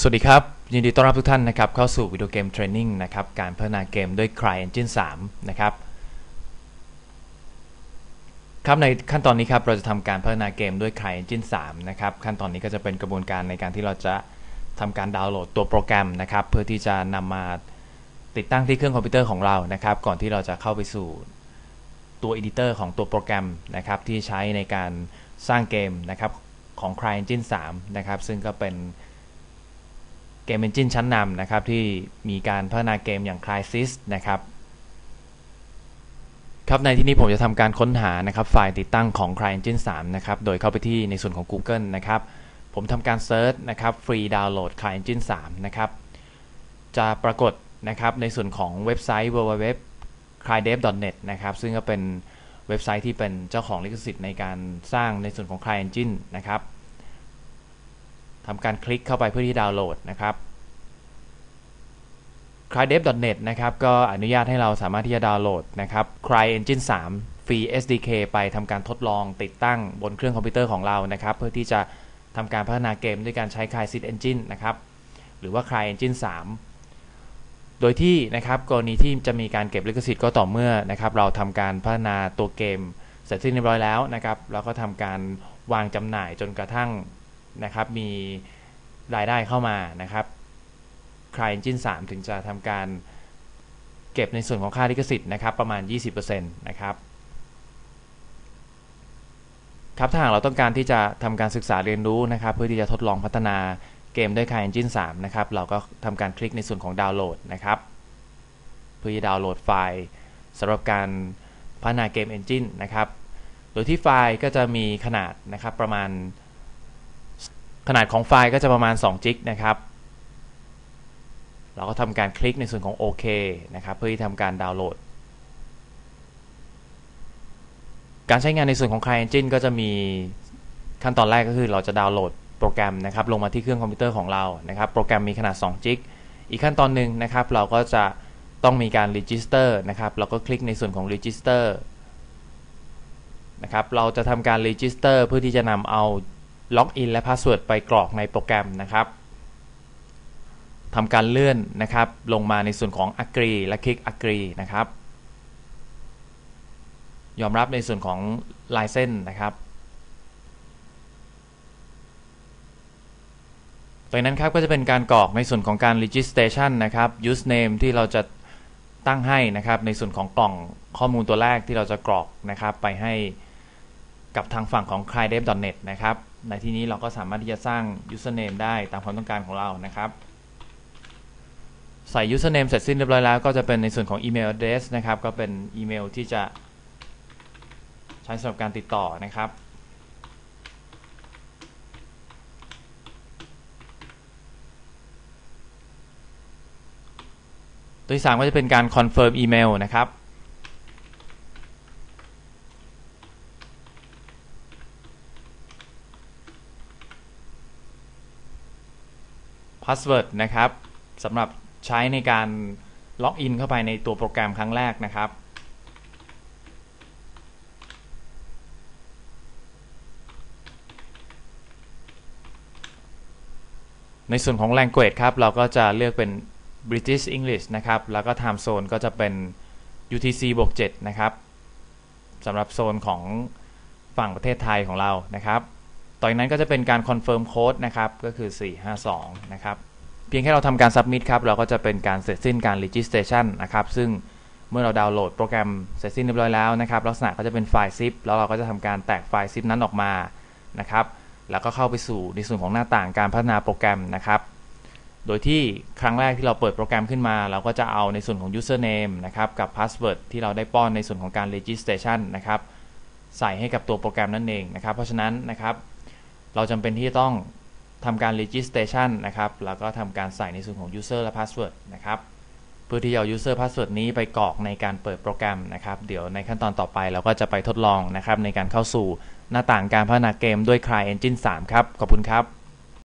สวัสดีครับ ยินดีต้อนรับทุกท่านนะครับเข้าสู่วิดีโอเกมเทรนนิ่งนะครับการพัฒนาเกมด้วย CryEngine 3 นะครับครับในขั้นตอนนี้ครับเราจะทำการพัฒนาเกมด้วย CryEngine 3 นะครับขั้นตอนนี้ก็จะเป็นกระบวนการในการที่เราจะทำการดาวน์โหลดตัวโปรแกรมนะครับเพื่อที่จะนำมาติดตั้งที่เครื่องคอมพิวเตอร์ของเรานะครับก่อนที่เราจะเข้าไปสู่ตัวอดิเตอร์ของตัวโปรแกรมนะครับที่ใช้ในการสร้างเกมนะครับของ CryEngine 3 นะครับซึ่งก็เป็น เกมเอนจินชั้นนำนะครับที่มีการพัฒนาเกมอย่าง Crysis นะครับครับในที่นี้ผมจะทำการค้นหานะครับไฟล์ติดตั้งของ CryEngine 3 นะครับ โดยเข้าไปที่ในส่วนของ Google นะครับ ผมทำการเซิร์ชนะครับฟรีดาวน์โหลด CryEngine 3 นะครับ จะปรากฏนะครับในส่วนของเว็บไซต์ www crydev.net นะครับ ซึ่งก็เป็นเว็บไซต์ที่เป็นเจ้าของลิขสิทธิ์ในการสร้างในส่วนของ CryEngine นะครับ ทำการคลิกเข้าไปเพื่อที่ดาวน์โหลดนะครับ crydev.net นะครับก็อนุญาตให้เราสามารถที่จะดาวน์โหลดนะครับ CryEngine 3 ฟรี SDK ไปทำการทดลองติดตั้งบนเครื่องคอมพิวเตอร์ของเรานะครับ เพื่อที่จะทำการพัฒนาเกมด้วยการใช้ Crysis Engine นะครับ หรือว่า CryEngine 3 โดยที่นะครับกรณีที่จะมีการเก็บลิขสิทธิ์ก็ต่อเมื่อนะครับเราทำการพัฒนาตัวเกมเสร็จสิ้นเรียบร้อยแล้วนะครับแล้วก็ทำการวางจำหน่ายจนกระทั่ง นะครับ มีรายได้เข้ามานะครับ CryEngine 3ถึงจะทำการเก็บในส่วนของค่าลิขสิทธิ์นะครับ ประมาณ 20%นะครับครับถ้าหากเราต้องการที่จะทำการศึกษาเรียนรู้นะครับ เพื่อที่จะทดลองพัฒนาเกมด้วย CryEngine 3 นะครับ เราก็ทำการคลิกในส่วนของดาวน์โหลดนะครับ เพื่อจะดาวน์โหลดไฟล์สำหรับการพัฒนาเกม Engine นะครับ โดยที่ไฟล์ก็จะมีขนาดนะครับประมาณ ขนาดของไฟล์ก็จะประมาณ2จิกนะครับ เราก็ทำการคลิกในส่วนของโอเคนะครับ เพื่อที่ทำการดาวน์โหลด การใช้งานในส่วนของ CryEngine ก็จะมีขั้นตอนแรกก็คือเราจะดาวน์โหลดโปรแกรมนะครับ ลงมาที่เครื่องคอมพิวเตอร์ของเรานะครับ โปรแกรมมีขนาด2จิกอีกขั้นตอนหนึ่งนะครับ เราก็จะต้องมีการ register นะครับ เราก็คลิกในส่วนของ register นะครับ เราจะทำการ register เพื่อที่จะนำเอา ล็อกอินและพาสเวิร์ดไปกรอกในโปรแกรมนะครับทำการเลื่อนนะครับ ลงมาในส่วนของ agree และคลิก agree นะครับ ยอมรับในส่วนของลายเส้นนะครับจากนั้นครับก็จะเป็นการกรอกในส่วนของการ registration นะครับ username ที่เราจะตั้งให้นะครับในส่วนของกล่องข้อมูลตัวแรกที่เราจะกรอกนะครับ ไปให้กับทางฝั่งของ crydev.net นะครับ ในที่นี้เราก็สามารถที่จะสร้าง username ได้ตามความต้องการของเรานะครับใส่ username เสร็จสิ้นเรียบร้อยแล้วก็จะเป็นในส่วนของ email address นะครับ ก็เป็นอีเมลที่จะใช้สำหรับการติดต่อนะครับ ตัวที่3ก็จะเป็นการ confirm email นะครับ พาสเวิร์ดนะครับสำหรับใช้ในการล็อกอินเข้าไปในตัวโปรแกรมครั้งแรกนะครับในส่วนของ language ครับ เราก็จะเลือกเป็น British English นะครับ แล้วก็ time zone ก็จะเป็น UTC บวก7นะครับสำหรับโซนของฝั่งประเทศไทยของเรานะครับ ต่อจากนั้นก็จะเป็นการคอนเฟิร์มโค้ดนะครับ ก็คือ 452 นะครับ เพียงแค่เราทำการ submit ครับ เราก็จะเป็นการเสร็จสิ้นการ registration นะครับ ซึ่งเมื่อเราดาวน์โหลดโปรแกรมเสร็จสิ้นเรียบร้อยแล้วนะครับ ลักษณะก็จะเป็นไฟล์ zip แล้วเราก็จะทำการแตกไฟล์ zip นั้นออกมา นะครับ แล้วก็เข้าไปสู่ในส่วนของหน้าต่างการพัฒนาโปรแกรมนะครับ โดยที่ครั้งแรกที่เราเปิดโปรแกรมขึ้นมา เราก็จะเอาในส่วนของ username นะครับ กับ password ที่เราได้ป้อนในส่วนของการ registration นะครับ ใส่ให้กับตัวโปรแกรมนั่นเองนะครับ เพราะฉะนั้นนะครับ เราจำเป็นที่ต้องทำการ registration นะครับ แล้วก็ทำการใส่ในส่วนของ user และ password นะครับ เพื่อที่จะเอา user password นี้ไปกรอกในการเปิดโปรแกรมนะครับ เดี๋ยวในขั้นตอนต่อไปเราก็จะไปทดลองนะครับในการเข้าสู่หน้าต่างการพัฒนาเกมด้วย CryEngine 3 ครับ ขอบคุณครับ